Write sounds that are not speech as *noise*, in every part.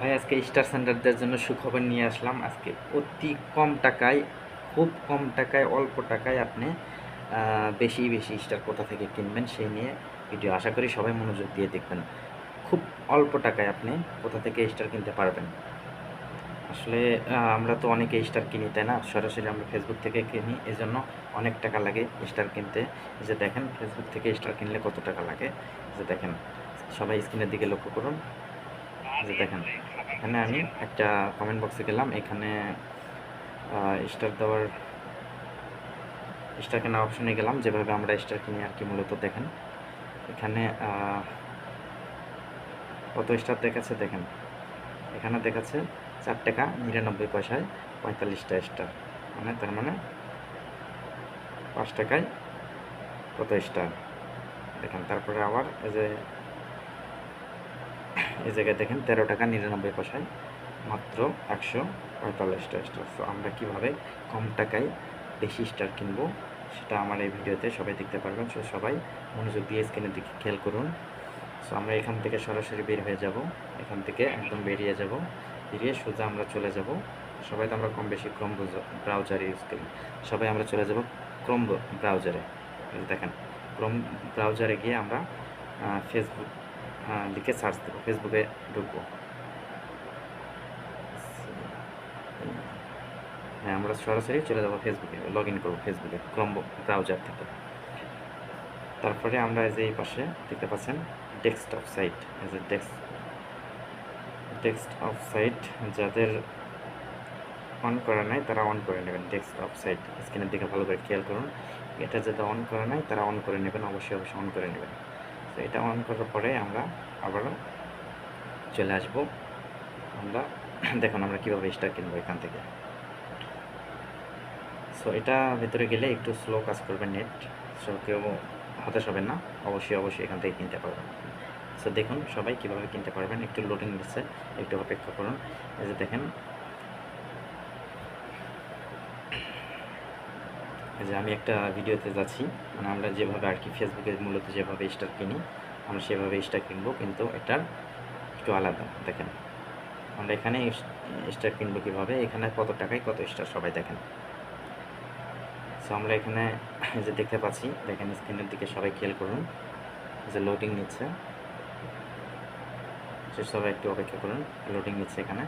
ভাই, আজকে স্টার সেন্টারদের জন্য সুখবর নিয়ে আসলাম। আজকে অতি কম টাকায়, খুব কম টাকায়, অল্প টাকায় আপনি বেশি বেশি স্টার কোথা থেকে কিনবেন সেই নিয়ে ভিডিও আশা করি সবাই মনোযোগ দিয়ে দেখবেন। খুব অল্প টাকায় আপনি কোথা থেকে স্টার কিনতে পারবেন। আসলে আমরা তো অনেকে স্টার কিনি, তাই না? সরাসরি আমরা ফেসবুক থেকে কিনি এই জন্য অনেক টাকা লাগে স্টার কিনতে। যে দেখেন ফেসবুক থেকে স্টার কিনলে কত টাকা লাগে? যে দেখেন, সবাই স্ক্রিনের দিকে লক্ষ্য করুন। যে দেখেন। এখানে আমি একটা কমেন্ট বক্সে গেলাম। এখানে স্টার দেওয়ার স্টার কেনার অপশনে গেলাম। যেভাবে আমরা স্টার কিনি আর কি মূলত দেখেন। এখানে কত স্টার দেখাচ্ছে দেখেন। এখানে দেখাচ্ছে চার টাকা নিরানব্বই পয়সায় পঁয়তাল্লিশটা স্টার মানে তার মানে পাঁচ টাকায় কত স্টার দেখেন, তারপরে আবার এই যে এই জায়গায় দেখেন তেরো টাকা নিরানব্বই পয়সায় মাত্র একশো পঁয়তাল্লিশটা স্টার সো আমরা কীভাবে কম টাকায় বেশি স্টার কিনবো সেটা আমার এই ভিডিওতে সবাই দেখতে পারবেন। সো সবাই মনোযোগ দিয়ে স্ক্রিনের দিকে খেয়াল করুন। সো আমরা এখান থেকে সরাসরি বের হয়ে যাব। এখান থেকে একদম বেরিয়ে যাব। বেরিয়ে সোজা আমরা চলে যাব। সবাই তো আমরা কম বেশি ক্রোম ব্রাউজার ইউজ করি। সবাই আমরা চলে যাব ক্রোম ব্রাউজারে দেখেন ক্রোম ব্রাউজারে গিয়ে আমরা ফেসবুক লিখে সার্চ দেবো ফেসবুকে ঢুকবো। হ্যাঁ আমরা সরাসরি চলে যাব ফেসবুকে লগ ইন করব ফেসবুকে ক্রোম ব্রাউজার থেকে। তারপরে আমরা এই যে এই পাশে দেখতে পাচ্ছেন ডেস্কটপ সাইট এই যে ডেস্ক ডেস্কটপ সাইট যাদের অন করা নাই, তারা অন করে নেবেন ডেস্কটপ সাইট স্ক্রিনের দিকে ভালো করে খেয়াল করুন, এটা যাতে অন করা নাই, তারা অন করে নেবেন, অবশ্যই অবশ্যই অন করে নেবেন। তো এটা অন করার পরে আমরা আবারও চলে আসব। আমরা *clears throat* দেখুন আমরা কীভাবে স্টার কিনবো এখান থেকে। সো এটা ভেতরে গেলে একটু স্লো কাজ করবে নেট সো কেউ হতাশ হবেন না, অবশ্যই অবশ্যই এখান থেকে কিনতে পারবেন। সো দেখুন সবাই কীভাবে কিনতে পারবেন, একটু লোডিং দিচ্ছে, একটু অপেক্ষা করুন। এই যে দেখেন যে আমি একটা ভিডিওতে যাচ্ছি মানে আমরা যেভাবে আর কি ফেসবুকে মূলত যেভাবে স্টার কিনি, আমরা সেভাবে স্টার কিনবো, কিন্তু এটার একটু আলাদা, দেখেন। আমরা এখানে স্টার কিনবো কীভাবে? এখানে কত টাকায় কত স্টার সবাই দেখেন। সো আমরা এখানে যে দেখতে পাচ্ছি, দেখেন স্ক্রিনের দিকে সবাই খেয়াল করুন, যে লোডিং নিচ্ছে। সবাই একটু অপেক্ষা করুন লোডিং নিচ্ছে এখানে।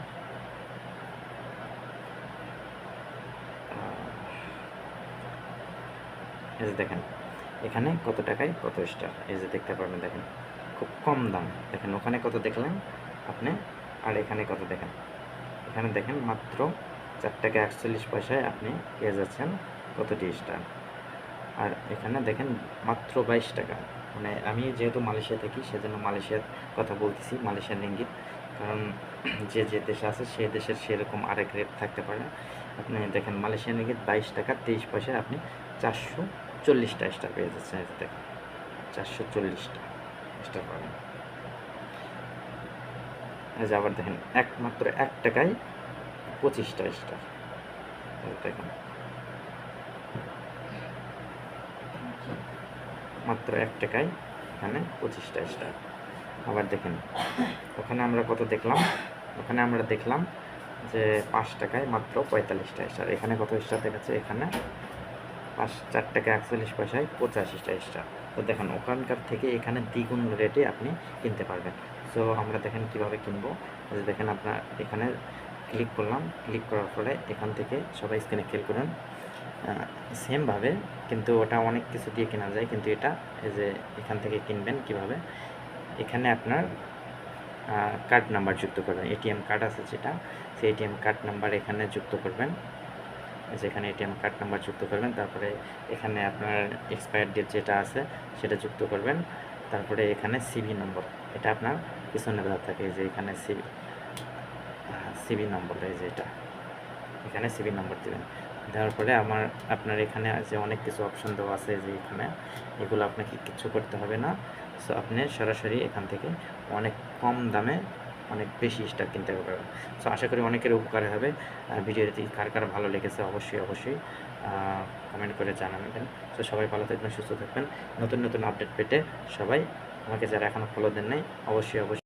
এই যে দেখেন, এখানে কত টাকায় কত স্টার? এই যে দেখতে পারবেন, দেখেন, খুব কম দাম। দেখেন, ওখানে কত দেখলেন আপনি, আর এখানে কত দেখেন? এখানে দেখেন মাত্র চার টাকা একচল্লিশ পয়সায় আপনি পেয়ে যাচ্ছেন কতটি স্টার? আর এখানে দেখেন মাত্র বাইশ টাকা। মানে আমি যেহেতু মালয়েশিয়া থাকি, সেজন্য মালয়েশিয়ার কথা বলতেছি, মালয়েশিয়ার রিঙ্গিত কারণ যে যে দেশে আছে সেই দেশের সেরকম আরেক রেট থাকতে পারে। আপনি দেখেন মালয়েশিয়ান রিঙ্গিত বাইশ টাকা তেইশ পয়সায় আপনি চারশো চল্লিশটা স্টার পেয়ে যাচ্ছেন এই যে দেখেন চারশো চল্লিশটা স্টার পাবেন যে আবার দেখেন, একমাত্র এক টাকায় পঁচিশটা স্টার দেখেন। মাত্র এক টাকায় এখানে পঁচিশটা স্টার আবার দেখেন, ওখানে আমরা কত দেখলাম? ওখানে আমরা দেখলাম যে পাঁচ টাকায় মাত্র পঁয়তাল্লিশটা স্টার এখানে কত স্টার দেখাচ্ছে? এখানে পাঁচ, চার টাকা একচল্লিশ পয়সায় পঁচাশিটা স্টার তো দেখেন, ওখানকার থেকে এখানে দ্বিগুণ রেটে আপনি কিনতে পারবেন। সো আমরা দেখেন কীভাবে কিনবো। দেখেন আপনার, এখানে ক্লিক করলাম। ক্লিক করার পরে এখান থেকে সবাই স্ক্রিনে খেয়াল করুন। সেমভাবে কিন্তু ওটা অনেক কিছু দিয়ে কেনা যায়। কিন্তু এটা, এই যে এখান থেকে কিনবেন কীভাবে? এখানে আপনার কার্ড নাম্বার যুক্ত করবেন। এটিএম কার্ড আছে যেটা, সেই এটিএম কার্ড নাম্বার এখানে যুক্ত করবেন। যেখানে এটিএম কার্ড নাম্বার যুক্ত করবেন, তারপরে এখানে আপনার এক্সপায়ার ডেট যেটা আছে সেটা যুক্ত করবেন। তারপরে এখানে সিভি নম্বর এটা আপনার পিছনে দেওয়া থাকে যে এখানে সিভি সিভি নম্বর এই যে এটা। এখানে সিভি নম্বর দেবেন। দেওয়ার পরে আমার, আপনার এখানে যে অনেক কিছু অপশন দেওয়া আছে যে এখানে, এগুলো আপনাকে কিছু করতে হবে না। সো আপনি সরাসরি এখান থেকে অনেক কম দামে অনেক বেশি স্টার কিনতে পারবেন সো আশা করি অনেকের উপকার হবে। ভিডিওটি কার কার ভালো লেগেছে অবশ্যই অবশ্যই কমেন্ট করে জানাবেন। সো সবাই ভালো থাকবেন, সুস্থ থাকবেন। নতুন নতুন আপডেট পেতে সবাই আমাকে যারা এখনও ফলো দেন নাই, অবশ্যই অবশ্যই